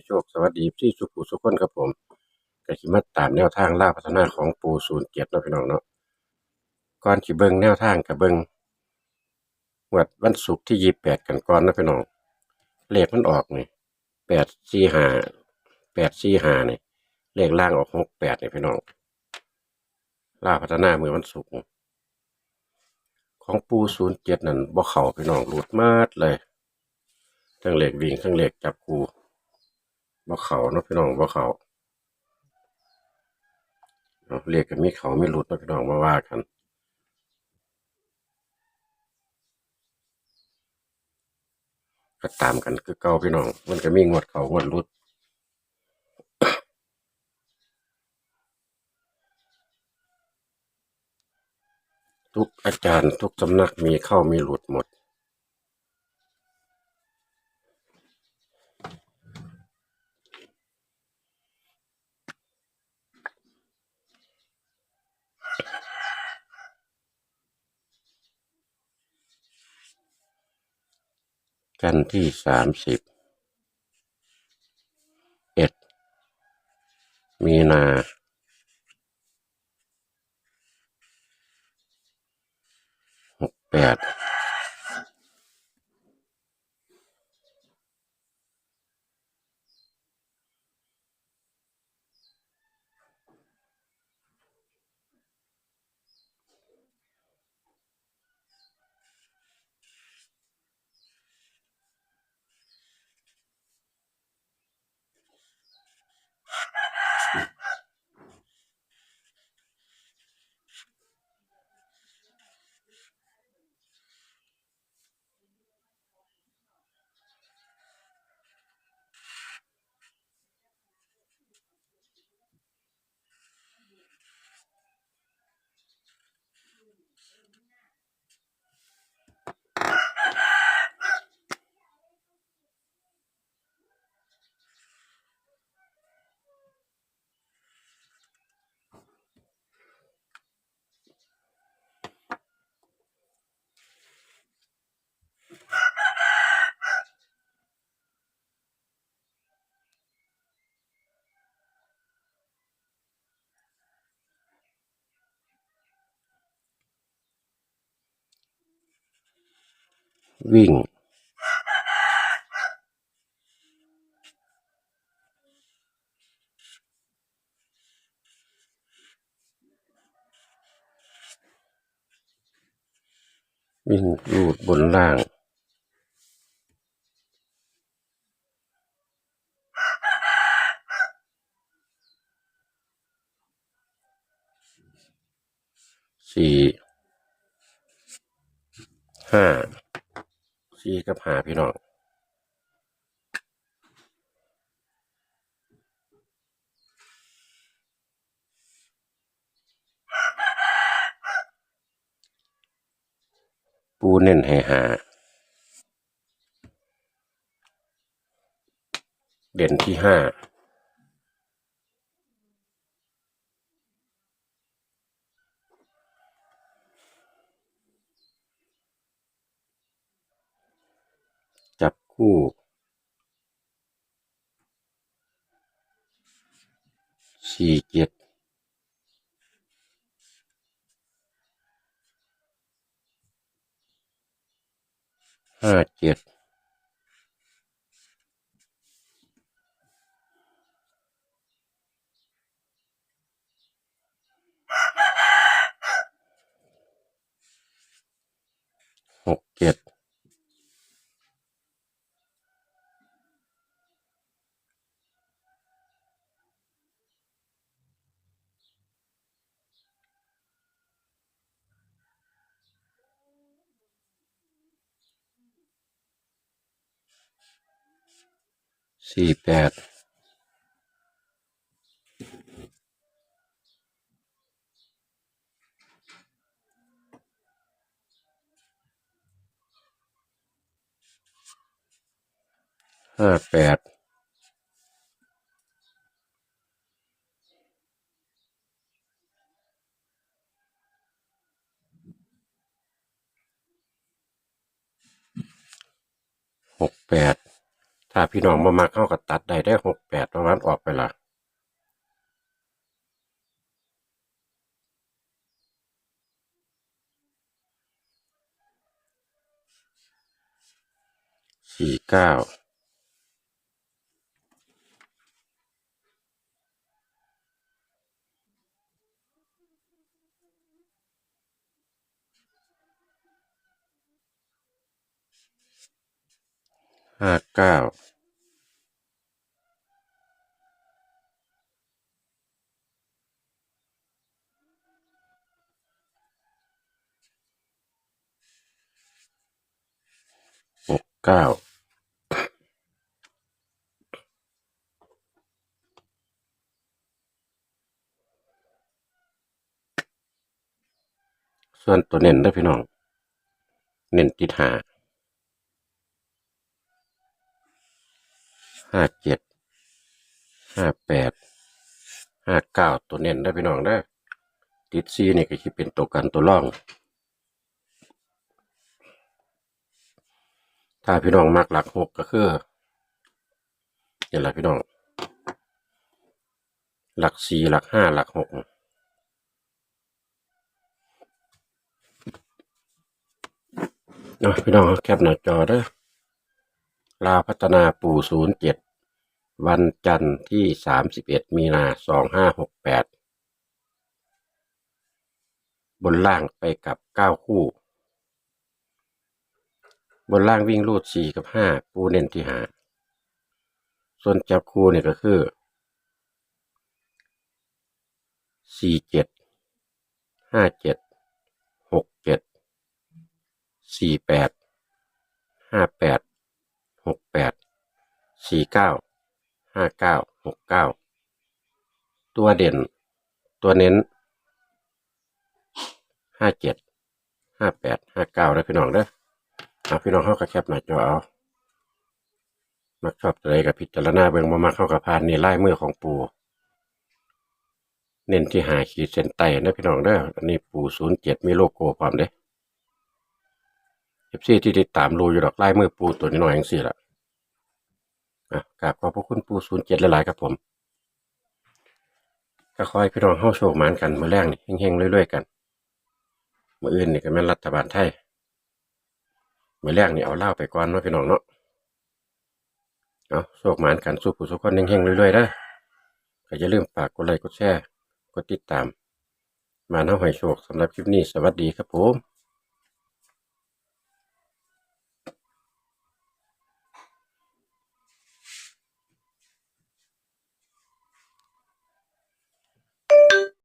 ให้โชคสวัสดีที่สุขุสุขคนครับผมก็สิมาตามแนวทางล่าพัฒนาของปูศูนย์เจ็ดนาะพี่น้องเนาะก่อนสิเบิงแนวทางกับเบิงงวดวันศุกร์ที่ยี่แปดกันก่อนนาะพี่น้องเลขมันออกนี่แปดสี่ห้าแปดสี่ห้านี่เลขล่างออกหกแปดนี่พี่น้องล่าพัฒนาเมื่อวันศุกร์ของปูศูนย์เจ็ดนั่นบ่เข้าพี่น้องหลุดมาดเลยทั้งเหล็กวิ่งทั้งเหล็กจับคู บ่เขาเนาะพี่น้องบ่เขาเนาเรียกกันมีเขาไม่หลุดเนาะพี่น้องมาว่ากันก็ตามกันคือเก่าพี่น้อง มันก็มีงวดเขางวดหลุดทุกอาจารย์ทุกสำนักมีเข้ามีหลุดหมด กันที่สามสิบเอ็ดมีนาหกแปด วิ่ง วิ่งรูดบนล่างสี่ห้า สี่กับหาพี่น้องปูเน้นให้หา เด่นที่ห้า จับ คู่ สี่เจ็ดห้าเจ็ดหกเจ็ด สี่แปดห้าแปดหกแปด ถ้าพี่น้องมามาเข้ากับตัดได้ได้หกแปดประมาณออกไปละสี่เก้า ห้าเก้าหกเก้าส่วนตัวเน้นได้พี่น้อง เน้นติดหา ห้าเจ็ดห้าแปดห้าเก้าตัวเน้นได้พี่น้องได้ติดซีนี่ก็คิดเป็นตัวกันตัวร่อง ถ้าพี่น้องมักหลักหกก็คือนี่แหละพี่น้อง หลักสี่หลักห้าหลักหกเนาะพี่น้องแคปหน้าจอเด้อ ลาวพัฒนาปู่ศูนย์เจ็ดวันจันทร์ที่สามสิบเอ็ดมีนาสองห้าหกแปดบนล่างไปกับเก้าคู่ บนล่างวิ่งรูดสี่กับห้าปูเน้นที่หาส่วนจับคู่เนี่ยก็คือสี่เจ็ดห้าเจ็ดหกเจ็ดสี่แปดห้าแปด หกแปดสี่เก้าห้าเก้าหกเก้าตัวเด่น ตัวเน้นห้าเจ็ดห้าแปดห้าเก้าแล้วพี่น้องเด้อเอาพี่น้องเข้ากับแคปหน้าจอเอามักชอบอะไรกับพิจารณาเบิ่งบ่มักเข้ากับพานนี่ไล่มือของปูเน้นที่หาขีดเส้นใต้นะพี่น้องเด้ออันนี้ปูศูนย์เจ็ดมีโลโก้พร้อมเด้ เอฟซีที่ติดตามรู้อยู่ดอกไล่มือปูตัวน้อยๆอย่างสี่ละอะกราบขอบพระคุณปูศูนย์เจ็ดหลายๆครับผมก็คอยพี่น้องเข้าโชคหมานกันเมื่อแรกนี่เฮงๆเรื่อยๆกันเมื่ออื่นนี่ก็แม่นรัฐบาลไทยเมื่อแรกนี่เอาเหล้าไปก่อนเนาะพี่น้องเนาะเอาโชคหมานกันสู้ผู้สุขคนเฮงๆเรื่อยๆเด้ก็อย่าลืมฝากกดไลค์กดแชร์กดติดตาม มาน้าหอยโชคสำหรับคลิปนี้สวัสดีครับผม